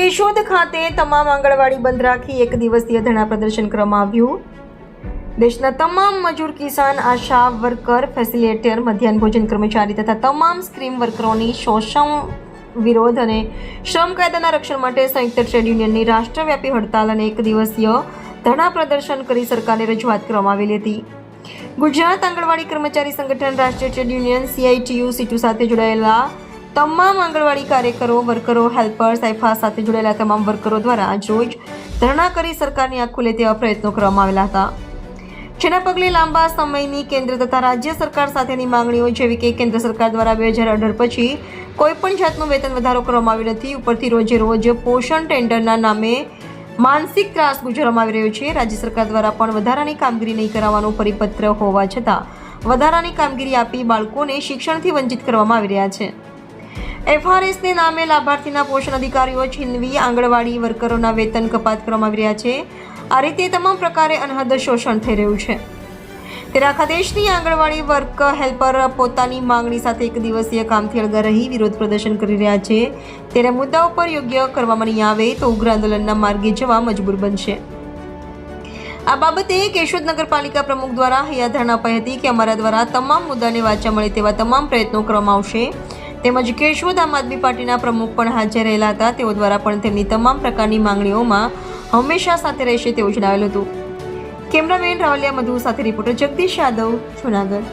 કેશોદ ખાતે તમામ આંગણવાડી બંધ રાખી એક દિવસીય ધરણા પ્રદર્શન કરવામાં આવ્યું. દેશના તમામ મજૂર કિસાન, આશા વર્કર ફેસિલિટેટર મધ્યાહન ભોજન કર્મચારી તથા તમામ સ્ક્રીમ વર્કરોની શોષણ વિરોધ અને શ્રમ કાયદાના રક્ષણ માટે સંયુક્ત ટ્રેડ યુનિયનની રાષ્ટ્રવ્યાપી હડતાલ અને એક દિવસીય ધરણા પ્રદર્શન કરી સરકારને રજૂઆત કરવામાં આવેલી હતી. ગુજરાત આંગણવાડી કર્મચારી સંગઠન, રાષ્ટ્રીય ટ્રેડ યુનિયન સીઆઈટીયુ સીટુ સાથે જોડાયેલા તમામ આંગણવાડી કાર્યકરો, વર્કરો હેલ્પર આઈફા સાથે જોડાયેલા તમામ વર્કરો દ્વારા આજરોજ ધરણા કરી સરકારની આંખો લે તેવા પ્રયત્નો કરવામાં આવેલા હતા. જેના પગલે લાંબા સમયની કેન્દ્ર તથા રાજ્ય સરકાર સાથેની માંગણીઓ જેવી કે કેન્દ્ર સરકાર દ્વારા બે હજાર અઢાર પછી કોઈપણ જાતનો વેતન વધારો કરવામાં આવ્યો નથી, ઉપરથી રોજે રોજ પોષણ ટેન્ડરના નામે માનસિક ત્રાસ ગુજારવામાં આવી રહ્યો છે. રાજ્ય સરકાર દ્વારા પણ વધારાની કામગીરી નહીં કરાવવાનો પરિપત્ર હોવા છતાં વધારાની કામગીરી આપી બાળકોને શિક્ષણથી વંચિત કરવામાં આવી રહ્યા છે. એફઆરએસને નામે લાભાર્થીના પોષણ અધિકારીઓ છીનવી આંગણવાડી વર્કરોના વેતન કપાત કરવામાં આવી રહ્યા છે. આ રીતે તમામ પ્રકારે અનહદ શોષણ થઈ રહ્યું છે. તે આખા દેશની આંગણવાડી વર્ક હેલ્પર પોતાની માંગણી સાથે એક દિવસીય કામથી અળગા રહી વિરોધ પ્રદર્શન કરી રહ્યા છે. તેના મુદ્દાઓ પર યોગ્ય કરવામાં નહીં આવે તો ઉગ્ર આંદોલનના માર્ગે જવા મજબૂર બનશે. આ બાબતે કેશોદ નગરપાલિકા પ્રમુખ દ્વારા હૈયાધારણા અપાઈ હતી કે અમારા દ્વારા તમામ મુદ્દાને વાંચા મળે તેવા તમામ પ્રયત્નો કરવામાં આવશે. તેમજ કેશોદ આમ આદમી પાર્ટીના પ્રમુખ પણ હાજર રહેલા હતા. તેઓ દ્વારા પણ તેમની તમામ પ્રકારની માંગણીઓમાં હંમેશા સાથે રહેશે તેવું જણાવેલું હતું. કેમેરામેન રાવલિયા મધુ સાથે રિપોર્ટર જગદીશ યાદવ, જુનાગઢ.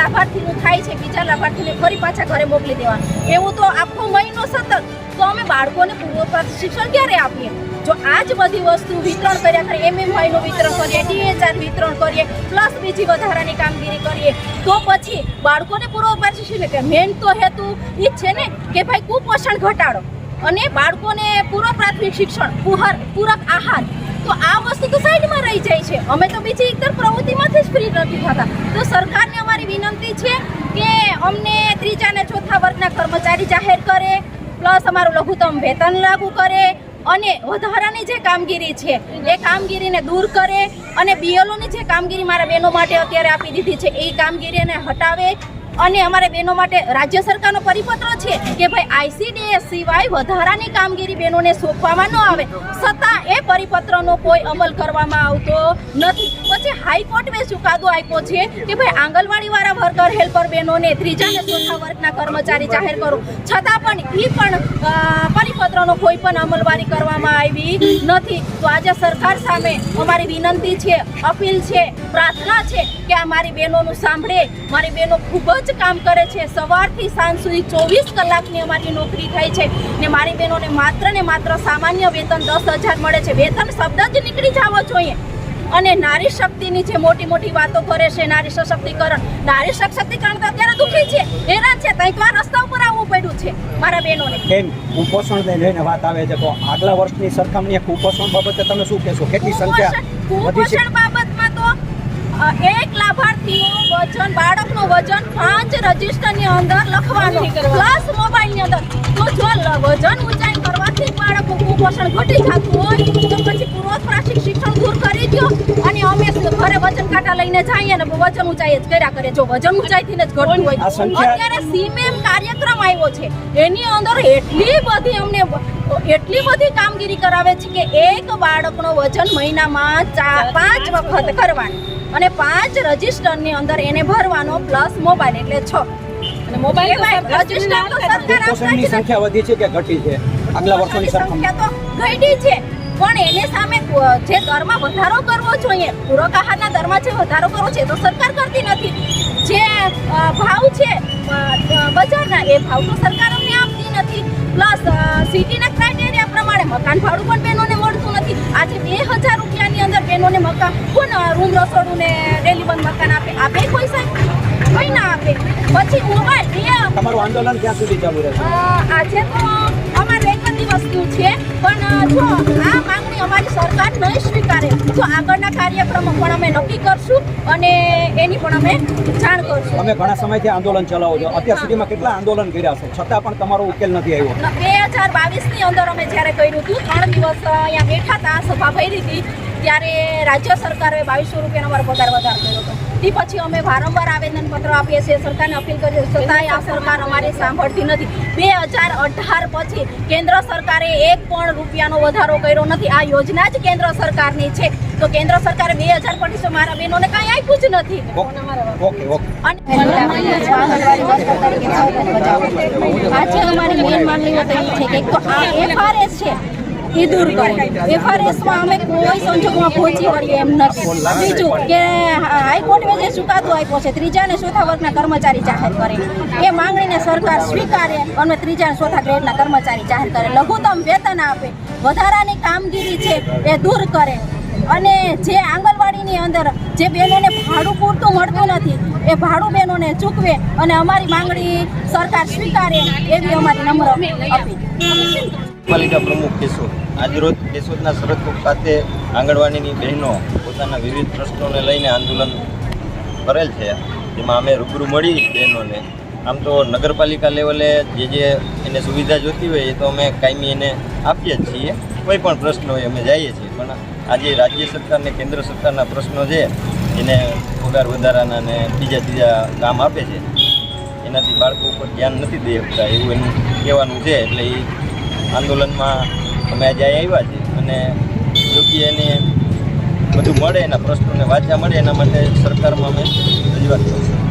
લાભાર્થીનું થાય છે, બીજા લાભાર્થીને ફરી પાછા ઘરે મોકલી દેવાનું. એવું તો આખો મહિનો સતત. તો અમે બાળકોને પૂર્વપ્રાપ્ત શિક્ષણ ક્યારે આપીએ? જો આ જ બધી વસ્તુ વિતરણ કર્યા કરીએ એમએમ ભાઈનું વિતરણ કરીએ, ડીએચઆર વિતરણ કરીએ, પ્લસ બીજી વધારાની કામગીરી કરીએ, તો પછી બાળકોને પૂર્વપ્રાપ્ત શિક્ષણ કે મેન તો હેતુ એ જ છે ને કે ભાઈ કુપોષણ ઘટાડો. અને બાળકોને પૂર્વ પ્રાથમિક શિક્ષણ પૂરક આહાર તો આ વસ્તુ તો સાઈડમાં રહી જાય છે. અમે તો બીજી એકતર પ્રવૃત્તિમાંથી જ ફ્રી નથી થતા. તો સરકારને અમારી વિનંતી છે કે અમને ત્રીજા અને ચોથા વર્ગના કર્મચારી જાહેર કરે, પ્લસ અમારું લઘુત્તમ વેતન લાગુ કરે અને વધારાની જે કામગીરી છે એ કામગીરીને દૂર કરે અને બીએલઓની જે કામગીરી મારા બહેનો માટે અત્યારે આપી દીધી છે, એ કામગીરીને હટાવે અને અમારે બહેનો માટે રાજ્ય સરકારનો પરિપત્ર છે કે ભાઈ આઈસીડીએસ સિવાય વધારાની કામગીરી બહેનોને સોંપવામાં ન આવે. છતાં એ પરિપત્રનો કોઈ અમલ કરવામાં આવતો નથી. પછી હાઈકોર્ટે ચુકાદો આપ્યો છે કે ભાઈ આંગણવાડીવાળા વર્કર, હેલ્પર બહેનોને ત્રીજા અને ચોથા વર્ગના કર્મચારી જાહેર કરો. છતાં પણ એ પણ પરિપત્રનો કોઈ પણ અમલવારી કરવામાં આવી નથી. તો આજે સરકાર સામે અમારી વિનંતી છે, અપીલ છે, પ્રાર્થના છે કે આ મારી બહેનોનું સાંભળે. મારી બહેનો ખૂબ જ કામ કરે છે. સવારથી સાંજ સુધી ચોવીસ કલાકની અમારી નોકરી થાય છે ને મારી બહેનોને માત્ર ને માત્ર સામાન્ય વેતન દસ હજાર મળે છે. વેતન શબ્દ જ નીકળી જવો જોઈએ. અને નારી શક્તિની જે મોટી મોટી વાતો કરે છે નારી સશક્તિકરણ નારી સશક્તિકરણ તો અત્યારે દુઃખી છે. હેરાન છે. તો આ રસ્તા ઉપર આવવું પડ્યું છે મારા બહેનોને. બેન કુપોષણ લઈને વાત આવે છે. તો આગલા વર્ષની સરખામણીએ કુપોષણ બાબતે તમે શું કહેશો? કેટલી સંખ્યા કુપોષણ વધી છે કુપોષણ બાબતમાં તો અ, એક લાભાર્થીનું વજન બાળકનું વજન પાંચ રજિસ્ટરની અંદર લખવાનું. પ્લસ મોબાઈલની અંદર. તો જો વજન ઊંચાઈ કરવાથી બાળકો બાળકનું કુપોષણ ઘટી જતું હોય તો પછી પૂર્વ પ્રાથમિક શિક્ષણ દૂર કરી દો અને અમે ઘરે વજન કાંટા લઈને જઈએ ને વજન ઊંચાઈ જ કર્યા કરે. જો વજન ઊંચાઈથી જ ઘટતું હોય. આ સંખ્યા- અત્યારે સીમેમ કાર્યક્રમ આવ્યો છે. એની અંદર એટલી બધી અમને એટલી બધી કામગીરી કરાવે છે કે એક બાળકનો વજન મહિનામાં ચાર પાંચ વખત. કરવાનું. અને પાંચ રજિસ્ટરની અંદર એને ભરવાનો પ્લસ મોબાઈલ એટલે છ. અને મોબાઈલ રજિસ્ટર તો સરકાર. સંખ્યા વધી છે કે ઘટી છે? આગલા વર્ષોની સંખ્યા તો ઘટી છે. પણ એને સામે જે દરમાં વધારો કરવો જોઈએ પૂરક આહારના દરમાં જે વધારો કરવો છે તો સરકાર કરતી નથી. જે ભાવ છે બજારના એ ભાવ તો સરકાર અમને આપતી નથી. પ્લસ સિટીના ક્રાઇટેરિયા પ્રમાણે મકાન ભાડું પણ બહેનોને મળતું નથી. આજે બે હજાર અંદર બહેનોને મકાન કોણ રૂમ રસોડું ને ડેલી બંધ મકાન આપે. આપે કોઈ સાહેબ? કોઈ ના આપે. પછી મોબાઈલ તમારું આંદોલન ક્યાં સુધી ચાલુ રહેશે? આજે તો અમારે એક વસ્તુ છે પણ જો આ માંગણી અમારી સરકાર નહીં સ્વીકારે. તો આગળના કાર્યક્રમો પણ અમે નક્કી કરશું અને એની પણ અમે જાણ કરશું. અમે ઘણા સમયથી આંદોલન ચલાવો છો. અત્યાર સુધીમાં કેટલા આંદોલન કર્યા છે? છતાં પણ તમારો ઉકેલ નથી આવ્યો. બે હજાર બાવીસની અંદર અમે જ્યારે કર્યું હતું ત્રણ દિવસ અહીંયા બેઠા હતા સભા ભરી હતી. ત્યારે રાજ્ય સરકારે બાવીસો રૂપિયાનો અમારો પગાર વધારો કર્યો હતો. તે પછી અમે વારંવાર આવેદનપત્ર આપીએ છીએ સરકારને અપીલ કરીએ છતાંય આ સરકાર અમારી સાંભળતી નથી. બે હજાર અઢાર પછી કેન્દ્ર સરકારે એક પણ રૂપિયાનો વધારો કર્યો નથી. આ યોજના જ કેન્દ્ર સરકારની છે. તો કેન્દ્ર સરકારે બે હજાર પચીસો મારા બહેનોને કાંઈ આપ્યું જ નથી. આજે અમારી મેઇન માંગણી છે કે એક તો આ એફઆરએસ છે. એ દૂર કરે. એફઆરએસમાં અમે કોઈ સંજોગોમાં પહોંચી વળીએ એમ નથી. બીજું કે હાઈકોર્ટમાં જે ચુકાદો આપ્યો છે ત્રીજા અને ચોથા વર્ગના કર્મચારી જાહેર કરે. એ માંગણીને સરકાર સ્વીકારે અને ત્રીજા ચોથા ગ્રેડના કર્મચારી જાહેર કરે. લઘુત્તમ વેતન આપે. વધારાની કામગીરી છે એ દૂર કરે. અને જે આંગણવાડીની અંદર જે બહેનોને ભાડું પૂરતું મળતું નથી, એ ભાડું બહેનોને ચૂકવે અને અમારી માંગણી સરકાર સ્વીકારે એવી અમારી નમ્ર અપીલ. પાલિકા પ્રમુખ કેશોદ આજરોજ કેશોદના સરહદ ખાતે આંગણવાડીની બહેનો પોતાના વિવિધ પ્રશ્નોને લઈને આંદોલન કરેલ છે. જેમાં અમે રૂબરૂ મળી બહેનોને. આમ તો નગરપાલિકા લેવલે જે જે એને સુવિધા જોતી હોય એ તો અમે કાયમી એને આપીએ જ છીએ. કોઈ પણ પ્રશ્ન હોય અમે જઈએ છીએ. પણ આજે રાજ્ય સરકાર ને કેન્દ્ર સરકારના પ્રશ્નો છે, એને પગાર વધારાના ને બીજા ત્રીજા કામ આપે છે. એનાથી બાળકો ઉપર ધ્યાન નથી દઈ શકતા એવું એનું કહેવાનું છે. એટલે એ આંદોલનમાં અમે આજે આવ્યા છીએ. અને યોગ્ય એને બધું મળે, એના પ્રશ્નોને વાંચા મળે, એના માટે સરકારમાં અમે રજૂઆત કરીશું.